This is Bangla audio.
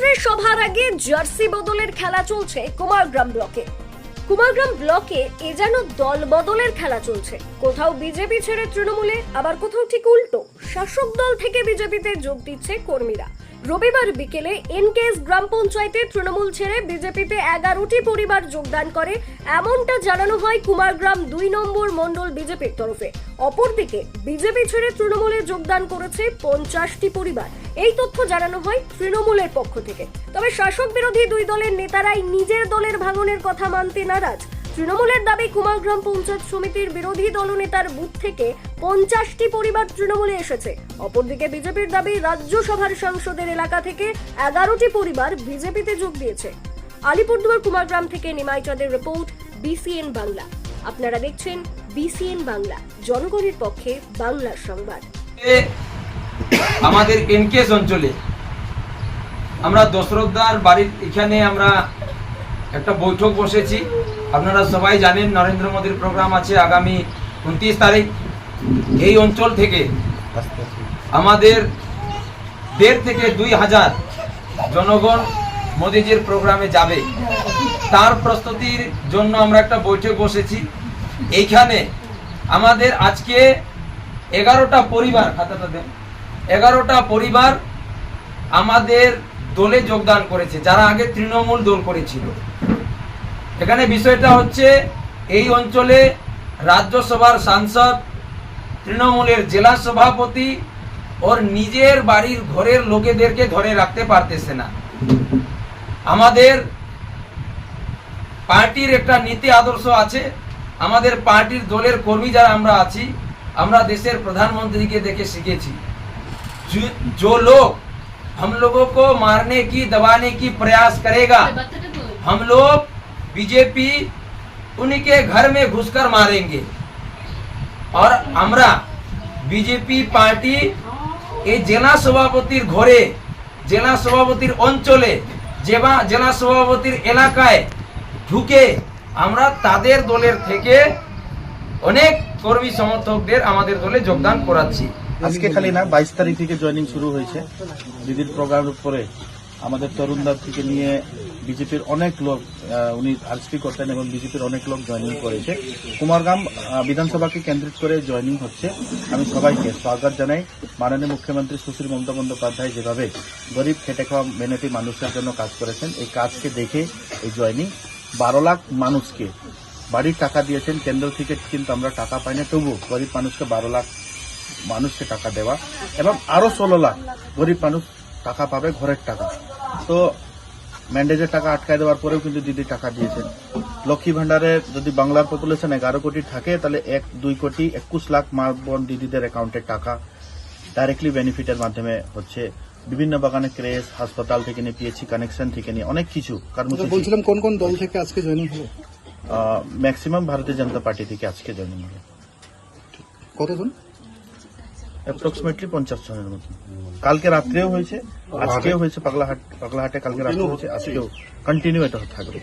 মুখ্যমন্ত্রীর সভার আগে জার্সি বদলের খেলা চলছে কুমারগ্রাম ব্লকে। কুমারগ্রাম ব্লকে এ যেন দল বদলের খেলা চলছে। কোথাও বিজেপি ছেড়ে তৃণমূলে, আবার কোথাও ঠিক উল্টো। শাসক দল থেকে বিজেপিতে যোগ দিচ্ছে কর্মীরা। রবিবার বিকেলে এনকেএস গ্রাম পঞ্চায়েতে তৃণমূল ছেড়ে বিজেপিতে এগারোটি পরিবার যোগদান করে, এমনটা জানানো হয় কুমারগ্রাম দুই নম্বর মণ্ডল বিজেপির তরফে। অপরদিকে বিজেপি ছেড়ে তৃণমূলে যোগদান করেছে পঞ্চাশটি পরিবার। এই তথ্য জানানো হয় তৃণমূলের পক্ষ থেকে। তবে শাসক বিরোধী দুই দলের নেতারাই নিজের দলের ভাঙনের কথা মানতে নারাজ। তৃণমূলের দাবি কুমারগ্রাম পঞ্চায়েত সমিতির বিরোধী দলনেতার বুথ থেকে পঞ্চাশটি পরিবার তৃণমূলে এসেছে। অপরদিকে বিজেপির দাবি রাজ্যসভার সাংসদের এলাকা থেকে এগারোটি পরিবার বিজেপিতে যোগ দিয়েছে। আলিপুরদুয়ার কুমারগ্রাম থেকে নিমাই চাঁদের রিপোর্ট, বিসিএন বাংলা। আপনারা দেখছেন বিসিএন বাংলা, জনগণের পক্ষে বাংলার সংবাদ। আমাদের এনকেস অঞ্চলে আমরা দশরথদার বাড়ির এখানে আমরা একটা বৈঠক বসেছি। আপনারা সবাই জানেন নরেন্দ্র মোদীর প্রোগ্রাম আছে আগামী উনত্রিশ তারিখ। এই অঞ্চল থেকে আমাদের দেড় থেকে দুই হাজার জনগণ মোদীজির প্রোগ্রামে যাবে। তার প্রস্তুতির জন্য আমরা একটা বৈঠক বসেছি। এইখানে আমাদের আজকে এগারোটা পরিবার, খাতাটা দেন, এগারোটা পরিবার আমাদের দলে যোগদান করেছে, যারা আগে তৃণমূল দল করেছিল। এখানে বিষয়টা হচ্ছে এই অঞ্চলে রাজ্যসভার সাংসদ তৃণমূলের জেলা সভাপতি ওর নিজের বাড়ির ঘরের লোকেদেরকে ধরে রাখতে পারতেছে না আমাদের পার্টির একটা নীতি আদর্শ আছে আমাদের পার্টির দলের কর্মী যারা আমরা আছি আমরা দেশের প্রধানমন্ত্রীকে দেখে শিখেছি जो- जो लोग हम लोगों को मारने की दबाने की प्रयास करेगा हम लोग बीजेपी उन्हीं के घर में घुसकर मारेंगे और আমরা বিজেপি পার্টি এই জেলা সভাপতির ঘরে জেলা সভাপতির অঞ্চলে জেলা জেলা সভাপতির এলাকায় ঢুকে আমরা তাদের দলের থেকে অনেক কর্মী সমর্থকদের আমাদের দলে যোগদান করাচ্ছি আজকে খালি না বাইশ তারিখ থেকে জয়েনিং শুরু হয়েছে দিদির প্রোগ্রামের পরে আমাদের তরুণদার থেকে নিয়ে বিজেপির অনেক লোক উনি আরসপি করতেন এবং বিজেপির অনেক লোক জয়েনিং করেছে। কুমারগ্রাম বিধানসভাকে কেন্দ্রিত করে জয়েনিং হচ্ছে। আমি সবাইকে স্বাগত জানাই। মাননীয় মুখ্যমন্ত্রী সুশ্রী মমতা বন্দ্যোপাধ্যায় যেভাবে গরিব খেটে খাওয়া মেহনতি মানুষের জন্য কাজ করেছেন, এই কাজকে দেখে এই জয়েনিং বারো লাখ মানুষকে বাড়ির টাকা দিয়েছেন। কেন্দ্র থেকে কিন্তু আমরা টাকা পাই না। তবু গরিব মানুষকে বারো লাখ মানুষকে টাকা দেওয়া এবং আরও ষোলো লাখ গরিব মানুষ টাকা পাবে ঘরের টাকা। তো ম্যান্ডেজের টাকা আটকায় দেওয়ার পরেও কিন্তু দিদি টাকা দিয়েছেন। লক্ষ্মী ভান্ডারে যদি বাংলার পপুলেশন এগারো কোটি থাকে তাহলে এক দুই কোটি একুশ লাখ মা বোন দিদিদের অ্যাকাউন্টে টাকা ডাইরেক্টলি বেনিফিটের মাধ্যমে হচ্ছে। বিভিন্ন বাগানে ক্রেস হাসপাতাল থেকে নিয়ে পিএইচসি কানেকশন থেকে নিয়ে অনেক কিছু আচ্ছা, কর্মসূচি বলছিলাম কোন কোন দল থেকে আজকে জয়েনিং হলো ম্যাক্সিমাম ভারতীয় জনতা পার্টি থেকে আজকে জয়েনিং হবে। কতজন? অ্যাপ্রক্সিমেটলি পঞ্চাশ জনের মতো। কালকে রাত্রেও হয়েছে আজকেও হয়েছে পাগলাহাট পাগলাহাটে কালকে রাত্রে হয়েছে আজকেও। কন্টিনিউ এটা থাকবে।